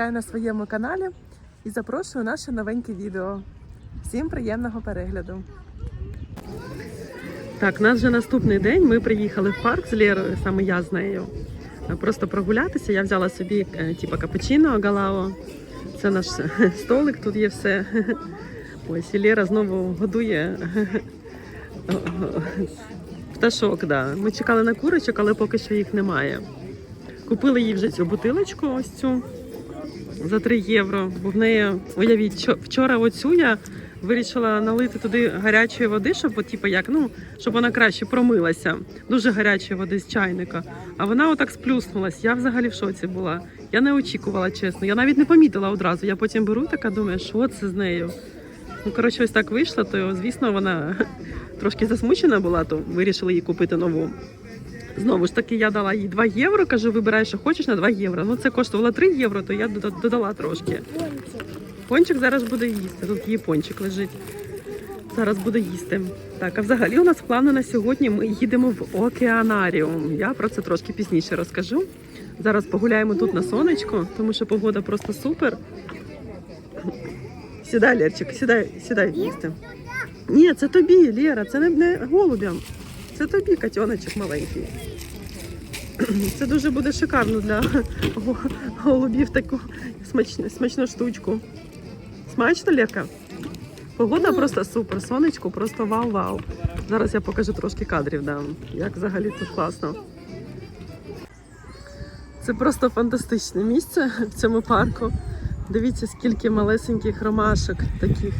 вітаю на своєму каналі і запрошую наше новеньке відео. Всім приємного перегляду. Так, нас вже наступний день. Ми приїхали в парк з Лєрою, саме я з нею. Е, Просто прогулятися. Я взяла собі е, типа капучино галао. Це наш столик, тут є все. Ось і Лєра знову годує пташок. Да. Ми чекали на курочок, але поки що їх немає. Купили їй вже цю бутилочку, ось цю за 3 євро. Бо в неї, уявіть, вчора оцю я вирішила налити туди гарячої води, щоб, типу, як, ну, щоб вона краще промилася. Дуже гарячої води з чайника. А вона отак сплюснулась. Я взагалі в шоці була. Я не очікувала, чесно. Я навіть не помітила одразу. Я потім беру така, думаю, що це з нею. Ну, коротше, ось так вийшло, то звісно, вона трошки засмучена була, то вирішили їй купити нову. Знову ж таки, я дала їй 2 євро, кажу, вибирай, що хочеш на 2 євро. Ну, це коштувало 3 євро, то я додала трошки. Пончик зараз буде їсти. Тут її пончик лежить. Зараз буде їсти. Так, а взагалі у нас плани на сьогодні. Ми їдемо в океанаріум. Я про це трошки пізніше розкажу. Зараз погуляємо тут на сонечку, тому що погода просто супер. Сідай, Лерчик, сідай, сідай їсти. Ні, це тобі, Лера, це не, не голубям. Це тобі, котеночок маленький. Це дуже буде шикарно для голубів таку смачну, смачну штучку. Смачно, Лерка? Погода просто супер, сонечко, просто вау-вау. Зараз я покажу трошки кадрів, да, як взагалі тут класно. Це просто фантастичне місце в цьому парку. Дивіться, скільки малесеньких ромашок таких.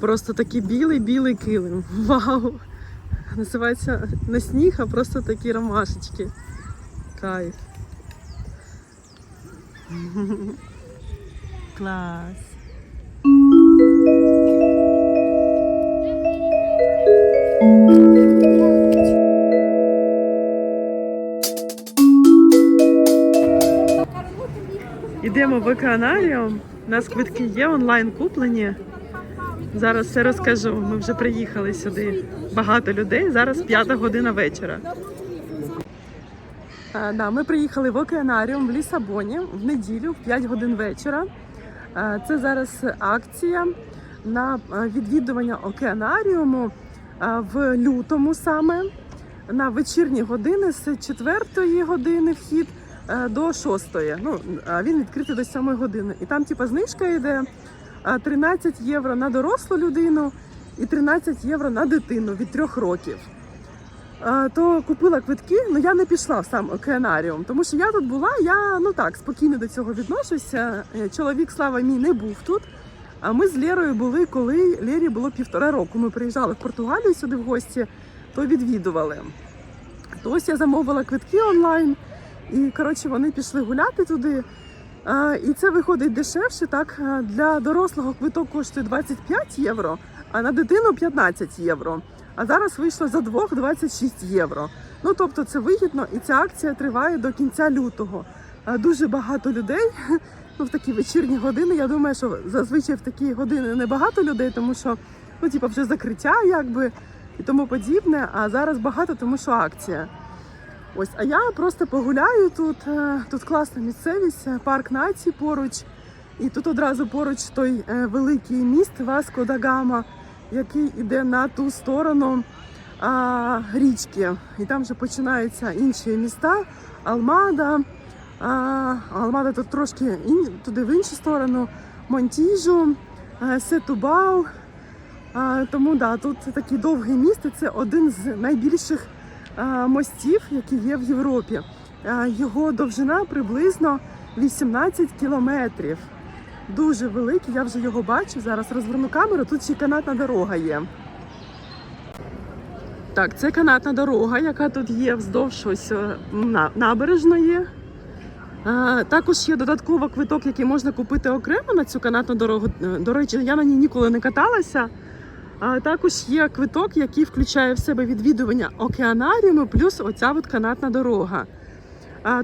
Просто такий білий-білий килим. Вау! Називається не сніг, а просто такі ромашечки. Кайф. Клас. Йдемо в океанаріум. У нас квитки є онлайн куплені. Зараз все розкажу. Ми вже приїхали сюди. Багато людей. Зараз п'ята година вечора. А, да, ми приїхали в океанаріум в Лісабоні в неділю, в 5 годин вечора. А, це зараз акція на відвідування океанаріуму в лютому саме на вечірні години з 4 години вхід е, до 6. Ну, він відкритий до 7 години. І там, типа, знижка йде 13 євро на дорослу людину і 13 євро на дитину від 3 років. То купила квитки, але я не пішла в сам океанаріум, тому що я тут була, я ну так спокійно до цього відношуся. Е, Чоловік Слава мій не був тут. А ми з Лєрою були, коли Лєрі було півтора року. Ми приїжджали в Португалію сюди в гості, то відвідували. То ось я замовила квитки онлайн, і коротше вони пішли гуляти туди. І це виходить дешевше. Так для дорослого квиток коштує 25 євро, а на дитину 15 євро. А зараз вийшло за двох 26 євро. Ну тобто це вигідно, і ця акція триває до кінця лютого. Дуже багато людей. Ну, в такі вечірні години. Я думаю, що зазвичай в такі години не багато людей, тому що ну, типу, вже закриття, якби і тому подібне. А зараз багато, тому що акція. Ось, а я просто погуляю тут. е, Тут класна місцевість, е, парк націй поруч. І тут одразу поруч той е, великий міст Васко да Гама, який іде на ту сторону а, річки. І там вже починаються інші міста. Алмада. А, Алмада тут трошки ін, туди в іншу сторону. Монтіжу, Сетубау. А, тому да, тут такий довгий міст. і Це один з найбільших а, мостів, які є в Європі. А, Його довжина приблизно 18 кілометрів. Дуже великий, я вже його бачу. Зараз розверну камеру. Тут ще канатна дорога є. Так, це канатна дорога, яка тут є вздовж ось е, набережної. Також є додатково квиток, який можна купити окремо на цю канатну дорогу. Е, До речі, я на ній ніколи не каталася. А також є квиток, який включає в себе відвідування океанаріуму, плюс оця от канатна дорога.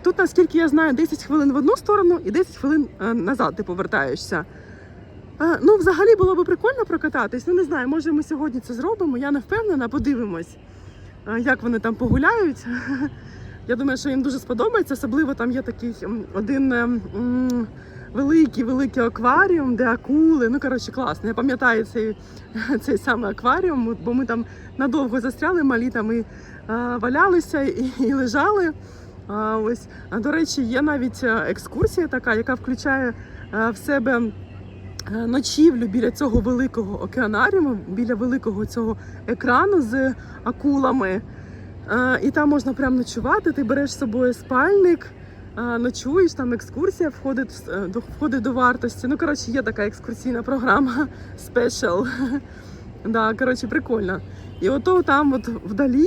Тут, наскільки я знаю, 10 хвилин в одну сторону і 10 хвилин е, назад ти повертаєшся. Ну, взагалі було б прикольно прокататись. Ну, не знаю, може ми сьогодні це зробимо. Я не впевнена, подивимось, як вони там погуляють. Я думаю, що їм дуже сподобається. Особливо там є такий один ем, великий великий акваріум, де акули. Ну коротше, класно. Я пам'ятаю цей, цей саме акваріум, бо ми там надовго застряли, малі там і е, валялися і лежали. Ось а, до речі, є навіть е, екскурсія така, яка включає е, в себе е, ночівлю біля цього великого океанаріуму, біля великого цього екрану з акулами. І там можна прям ночувати. Ти береш з собою спальник, ночуєш, там екскурсія входить, входить до вартості. Ну, коротше, є така екскурсійна програма спешл. Да, коротше, прикольно. І ото там, от вдалі,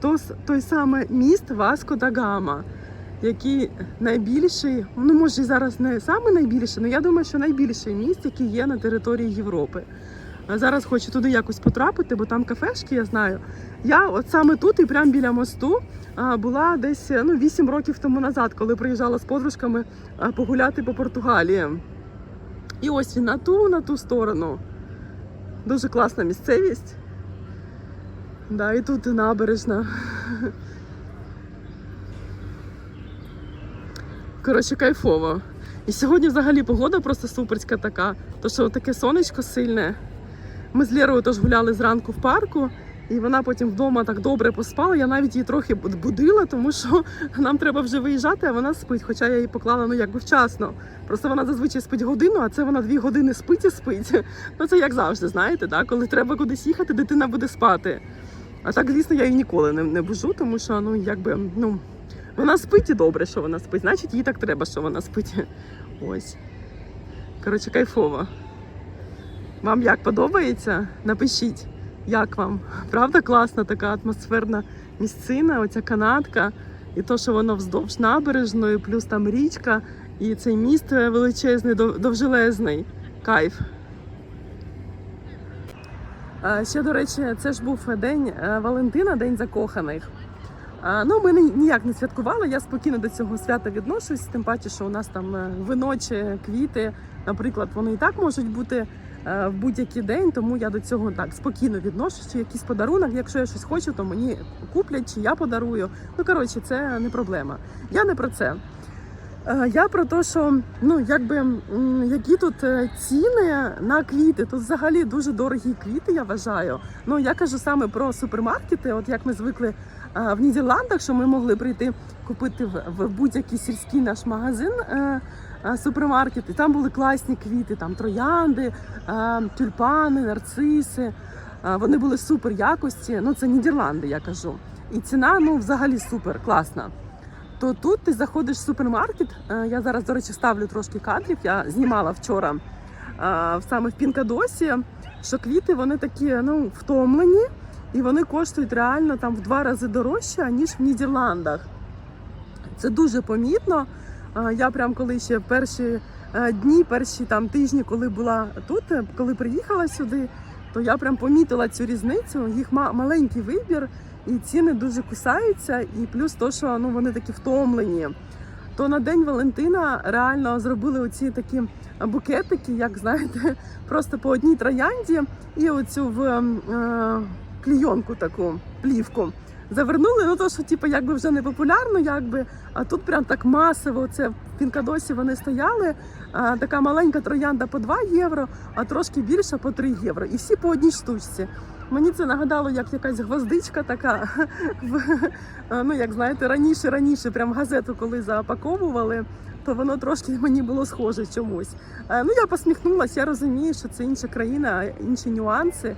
то, той саме міст Васко да Гама, який найбільший, ну може зараз не саме найбільший, але я думаю, що найбільший міст, який є на території Європи. Зараз хочу туди якось потрапити, бо там кафешки, я знаю. Я от саме тут і прямо біля мосту була десь ну, 8 років тому назад, коли приїжджала з подружками погуляти по Португалії. І ось він на ту, на ту сторону. Дуже класна місцевість. Да, і тут набережна. Коротше, кайфово. І сьогодні взагалі погода просто суперська така. То що таке сонечко сильне. Ми з Лєрою теж гуляли зранку в парку, і вона потім вдома так добре поспала. Я навіть її трохи будила, тому що нам треба вже виїжджати, а вона спить. Хоча я її поклала ну якби вчасно. Просто вона зазвичай спить годину, а це вона дві години спить і спить. Ну це як завжди, знаєте, да? коли треба кудись їхати, дитина буде спати. А так, звісно, я її ніколи не, не бужу, тому що ну якби ну вона спить і добре, що вона спить. Значить, їй так треба, що вона спить. Ось. Коротше, кайфово. Вам як подобається? Напишіть, як вам. Правда, класна така атмосферна місцина, оця канатка, і то, що воно вздовж набережної, плюс там річка, і цей міст величезний, довжелезний. Кайф. А, Ще, до речі, це ж був день е, Валентина, день закоханих. Ну, ми ні- ніяк не святкували. Я спокійно до цього свята відношусь, тим паче, що у нас там е, вино квіти, наприклад, вони і так можуть бути е, в будь-який день, тому я до цього так спокійно відношусь. Чи якийсь подарунок, якщо я щось хочу, то мені куплять чи я подарую. Ну коротше, це не проблема. Я не про це. Е, Я про те, що ну якби які тут е, ціни на квіти. Тут взагалі дуже дорогі квіти, я вважаю. Ну я кажу саме про супермаркети. От як ми звикли е, в Нідерландах, що ми могли прийти купити в, будь-який сільський наш магазин. Супермаркет, і там були класні квіти, там троянди, тюльпани, нарциси. Вони були супер якості. Ну це Нідерланди, я кажу. І ціна ну взагалі супер класна то тут ти заходиш в супермаркет. е, Я зараз, до речі, ставлю трошки кадрів. Я знімала вчора е, саме в Пінкадосі, що квіти вони такі ну, втомлені, і вони коштують реально там в два рази дорожче, ніж в Нідерландах. Це дуже помітно. Е, Я прям коли ще перші дні, перші там тижні, коли була тут, коли приїхала сюди, то я прям помітила цю різницю. Їх ма- маленький вибір, і ціни дуже кусаються. І плюс то, що ну вони такі втомлені. То на день Валентина реально зробили оці такі букетики, як знаєте, просто по одній троянді і оцю в е, клійонку таку плівку. Завернули, ну то що типу, якби вже не популярно, якби, а тут прям так масово. Це в Пінкадосі вони стояли. А, така маленька троянда по 2 євро, а трошки більша по 3 євро. І всі по одній штучці. Мені це нагадало, як якась гвоздичка така. Ну, як знаєте, раніше, раніше, прям газету, коли запаковували, то воно трошки мені було схоже чомусь. Е, Ну, я посміхнулася, я розумію, що це інша країна, інші нюанси.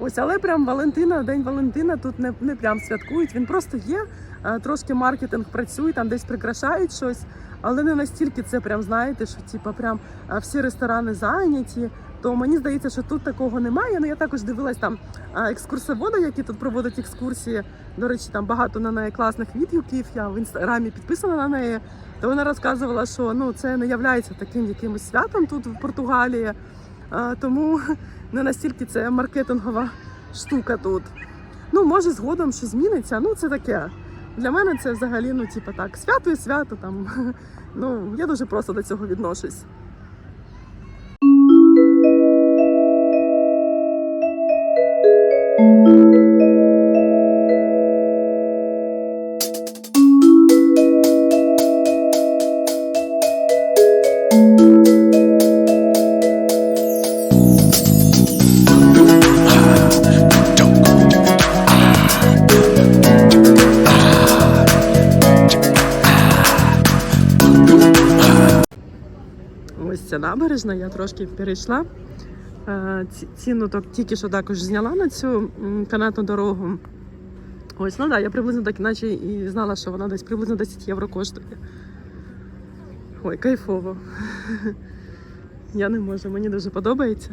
Ось, але прям Валентина, День Валентина тут не, не прям святкують. Він просто є. е, Трошки маркетинг працює, там десь прикрашають щось, але не настільки це прям знаєте, що типа прям е, всі ресторани зайняті. То мені здається, що тут такого немає. Ну я також дивилась там е, екскурсовода, які тут проводять екскурсії. До речі, там багато на неї класних відгуків. Я в інстаграмі підписана на неї. То вона розказувала, що ну це не являється таким якимось святом тут в Португалії. Тому не настільки це маркетингова штука тут. Ну, може, згодом щось зміниться. Ну, це таке. Для мене це взагалі, ну, типу так, свято і свято там. Ну, я дуже просто до цього відношусь. Ось ця набережна, я трошки перейшла. Е, Ціну тільки що також зняла на цю канатну дорогу. Ось, ну да, я приблизно так іначе і знала, що вона десь приблизно 10 євро коштує. Ой, кайфово. Я не можу, мені дуже подобається.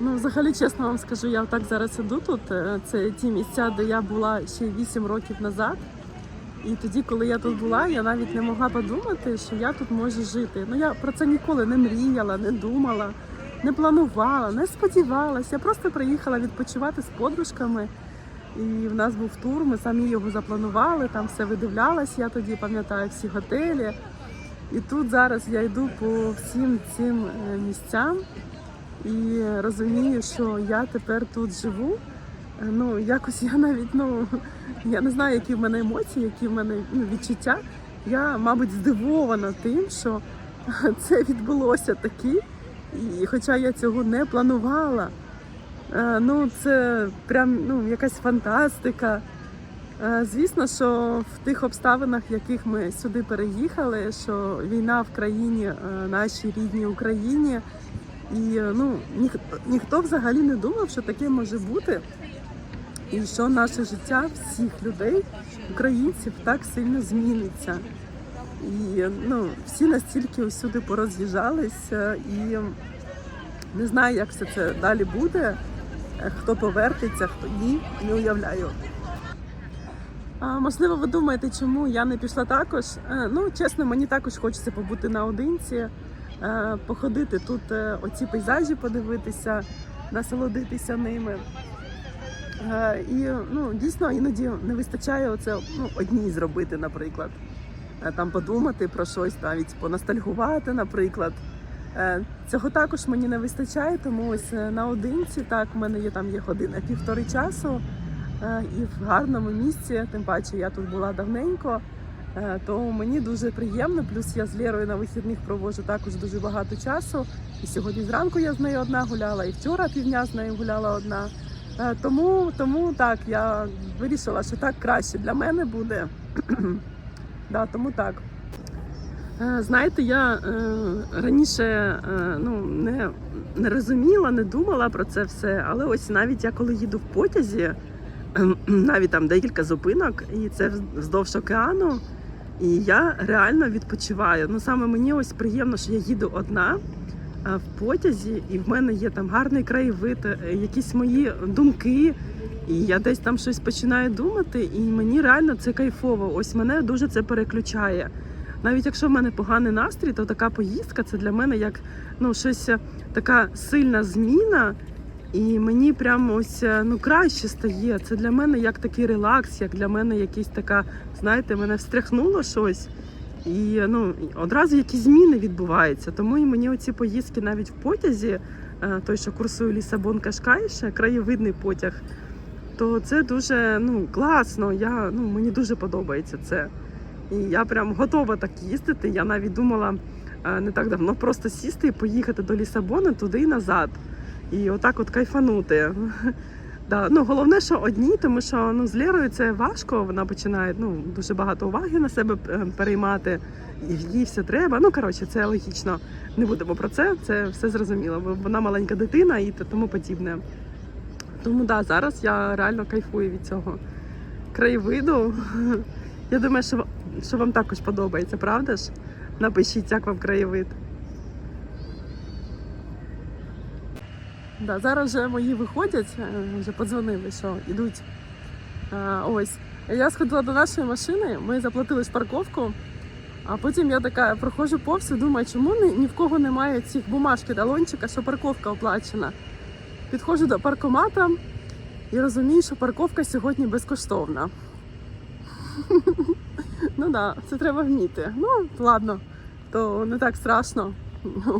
Ну, взагалі, чесно вам скажу, я так зараз іду тут. Е, Це ті місця, де я була ще 8 років назад. І тоді, коли я тут була, я навіть не могла подумати, що я тут можу жити. Ну я про це ніколи не мріяла, не думала, не планувала, не сподівалася. Я просто приїхала відпочивати з подружками. І в нас був тур, ми самі його запланували, там все видивлялась, я тоді пам'ятаю всі готелі. І тут зараз я йду по всім цим е, місцям і розумію, що я тепер тут живу. Е, Ну, якось я навіть, ну, я не знаю, які в мене емоції, які в мене ну, відчуття. Я, мабуть, здивована тим, що це відбулося таки. І хоча я цього не планувала, Е, ну це прям ну, якась фантастика. Е, Звісно, що в тих обставинах, в яких ми сюди переїхали, що війна в країні, нашій рідній Україні, і е, ну ніх, ніхто взагалі не думав, що таке може бути, і що наше життя всіх людей, українців, так сильно зміниться. І ну, всі настільки усюди пороз'їжджалися, і не знаю, як все це далі буде. Е, Хто повертиться, хто ні, не уявляю. А, можливо, ви думаєте, чому я не пішла також? Е, ну, чесно, мені також хочеться побути наодинці, е, походити тут, е, оці пейзажі подивитися, насолодитися ними. Е, і ну, дійсно іноді не вистачає оце ну, одній зробити, наприклад. Е, Там подумати про щось, навіть поностальгувати, наприклад. Е, Цього також мені не вистачає, тому ось е, наодинці так в мене є там є година півтори часу. Е, І в гарному місці, тим паче я тут була давненько, е, то мені дуже приємно. Плюс я з Лєрою на вихідних проводжу також дуже багато часу. І сьогодні зранку я з нею одна гуляла, і вчора півдня з нею гуляла одна. Е, Тому, тому так, я вирішила, що так краще для мене буде. да, тому так. Е, Знаєте, я е, раніше е, ну, не, не розуміла, не думала про це все, але ось навіть я коли їду в потязі, навіть там декілька зупинок, і це вздовж океану, і я реально відпочиваю. Ну саме мені ось приємно, що я їду одна в потязі, і в мене є там гарний краєвид, е, якісь мої думки. І я десь там щось починаю думати, і мені реально це кайфово. Ось мене дуже це переключає. Навіть якщо в мене поганий настрій, то така поїздка це для мене як ну щось е, така сильна зміна. І мені прямо ось е, ну краще стає. Це для мене як такий релакс, як для мене якийсь така, знаєте, мене встряхнуло щось. І ну одразу якісь зміни відбуваються. Тому і мені оці поїздки навіть в потязі, е, той, що курсує Лісабон Кашкайше, краєвидний потяг, то це дуже ну класно. Я ну мені дуже подобається це. І я прям готова так їздити. Я навіть думала е, не так давно просто сісти і поїхати до Лісабону туди і назад. І отак от кайфанути. Да, ну головне, що одні, тому що ну з Лєрою це важко. Вона починає ну дуже багато уваги на себе е, переймати, їй все треба. Ну коротше, це логічно. Не будемо про це. Це все зрозуміло. Вона маленька дитина і тому подібне. Тому да, зараз я реально кайфую від цього краєвиду. Я думаю, що, що вам також подобається, правда ж? Напишіть, як вам краєвид. Да, зараз вже мої виходять, е, вже подзвонили, що йдуть. А, ось. Я сходила до нашої машини, ми заплатили ж парковку, а потім я така проходжу повз і думаю, чому ні, ні в кого немає цих бумажки талончика, що парковка оплачена. Підходжу до паркомата і розумію, що парковка сьогодні безкоштовна. Ну так, це треба вміти. Ну, ладно, то не так страшно.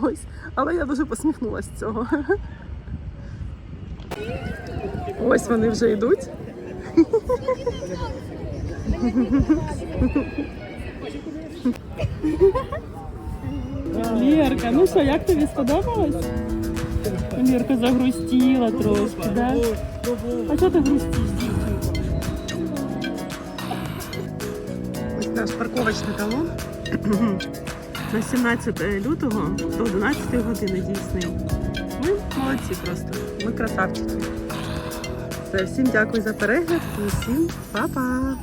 Ось. Але я дуже посміхнулася з цього. Ось вони вже йдуть. Лєрка, ну що, як тобі сподобалось? Лєрка загрустіла трошки, да? А що ти грустиш? Ось наш парковочний талон на 17 лютого до 11 години дійсний. Ми молодці просто. Ми красавчики. Все, всім дякую за перегляд і всім па-па!